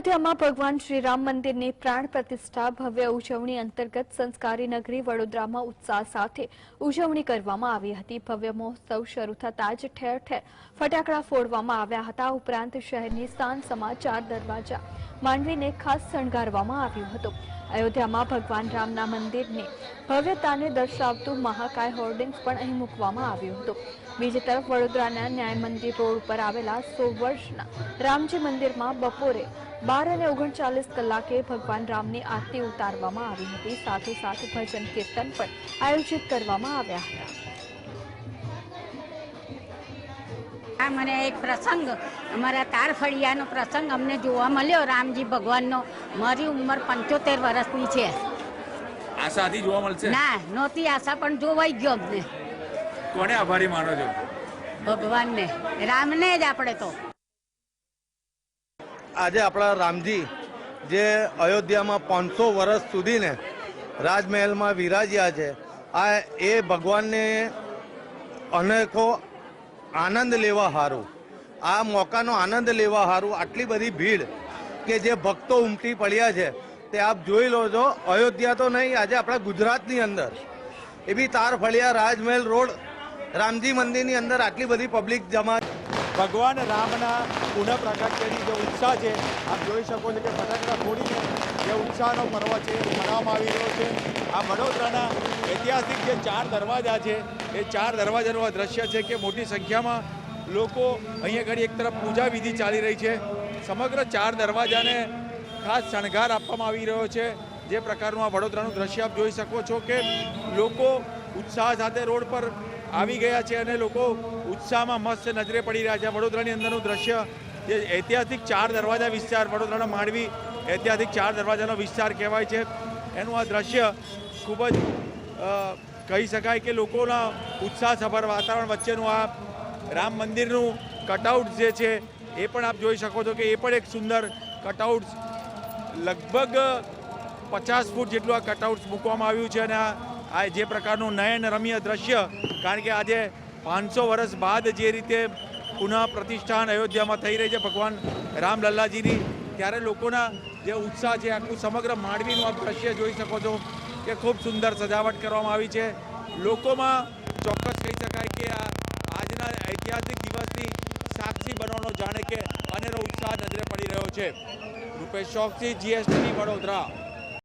અયોધ્યામાં ભગવાન શ્રી રામ મંદિરની પ્રાણ પ્રતિષ્ઠા, ભવ્ય ઉજવણી અંતર્ગત સંસ્કારી નગરી વડોદરામાં ઉત્સાહ સાથે ઉજવણી કરવામાં આવી હતી. ભવ્ય મહોત્સવ શરૂ થતાં જ ઠેર ઠેર ફટાકડા ફોડવામાં આવ્યા હતા. ઉપરાંત શહેરની સ્થાન સમાચાર દરવાજા માંડવીને ખાસ શણગારવામાં આવ્યું હતું. અયોધ્યામાં ભગવાન રામના મંદિરની ભવ્યતાને દર્શાવતું મહાકાય હોર્ડિંગ્સ પણ અહીં મૂકવામાં આવ્યું હતું. બીજી તરફ વડોદરાના ન્યાય મંદિર રોડ ઉપર આવેલા સો વર્ષના રામજી મંદિરમાં બપોરે બાર અને ઓગણચાલીસ કલાકે ભગવાન રામની આરતી ઉતારવામાં આવી હતી. સાથે સાથે ભજન કીર્તન પણ આયોજિત કરવામાં આવ્યા હતા. આ મને એક પ્રસંગ અમારા તારફળિયાનો પ્રસંગ અમને જોવા મળ્યો. રામજી ભગવાનનો મારી ઉંમર પંચોતેર વર્ષની છે. આશા જોવા મળશે? ના નહોતી આશા પણ જોવાઈ ગયો અમને. કોને આભારી માનો છો? ભગવાનને. રામને જ આપણે તો. આજે આપણા રામજી જે અયોધ્યામાં પાંચસો વર્ષ સુધીને રાજમહેલમાં વિરાજ્યા છે આ એ ભગવાનને અનેકો આનંદ લેવા સારું આ મોકાનો આનંદ લેવા સારું આટલી બધી ભીડ કે જે ભક્તો ઉમટી પડ્યા છે તે આપ જોઈ લો છો. અયોધ્યા તો નહીં આજે આપણા ગુજરાતની અંદર. એ બી તાર ફળિયા રાજમહેલ રોડ રામજી મંદિરની અંદર આટલી બધી પબ્લિક જમા ભગવાન રામના પુનઃ પ્રાગટ્યની જે ઉત્સાહ છે, આપ જોઈ શકો છો કે ફટાકડા ફોડીને જે ઉત્સાહનો પર્વ છે એ મનાવવામાં આવી રહ્યો છે. આ વડોદરાના ઐતિહાસિક જે ચાર દરવાજા છે, એ ચાર દરવાજાનું આ દ્રશ્ય છે કે મોટી સંખ્યામાં લોકો અહીંયા ઘડી એક તરફ પૂજા વિધિ ચાલી રહી છે. સમગ્ર ચાર દરવાજાને ખાસ શણગાર આપવામાં આવી રહ્યો છે. જે પ્રકારનું આ વડોદરાનું દ્રશ્ય આપ જોઈ શકો છો કે લોકો ઉત્સાહ સાથે રોડ પર આવી ગયા છે અને લોકો ઉત્સાહમાં મસ્ત નજરે પડી રહ્યા છે. વડોદરાની અંદરનું દ્રશ્ય જે ઐતિહાસિક ચાર દરવાજા વિસ્તાર, વડોદરાના માંડવી ઐતિહાસિક ચાર દરવાજાનો વિસ્તાર કહેવાય છે. એનું આ દ્રશ્ય ખૂબ જ કહી શકાય કે લોકોના ઉત્સાહસભર વાતાવરણ વચ્ચેનું આ રામ મંદિરનું કટઆઉટ જે છે એ પણ આપ જોઈ શકો છો કે એ પણ એક સુંદર કટઆઉટ લગભગ પચાસ ફૂટ જેટલું આ કટઆઉટ મૂકવામાં આવ્યું છે અને આ જે પ્રકારનું નયન રમ્ય દ્રશ્ય કારણ કે આજે પાંચસો વર્ષ બાદ જે રીતે પુનઃ પ્રતિષ્ઠાન અયોધ્યામાં થઈ રહી છે, ભગવાન રામલલ્લાજીની ત્યારે લોકોના જે ઉત્સાહ છે, આખું સમગ્ર માંડવીનું આપ દ્રશ્ય જોઈ શકો છો કે ખૂબ સુંદર સજાવટ કરવામાં આવી છે. લોકોમાં ચોક્કસ કહી શકાય કે આ આજના ઐતિહાસિક દિવસની સાક્ષી બનવાનો જાણે કે અનેરો ઉત્સાહ નજરે પડી રહ્યો છે. રૂપેશ ચોકસી જીએસટીવી વડોદરા.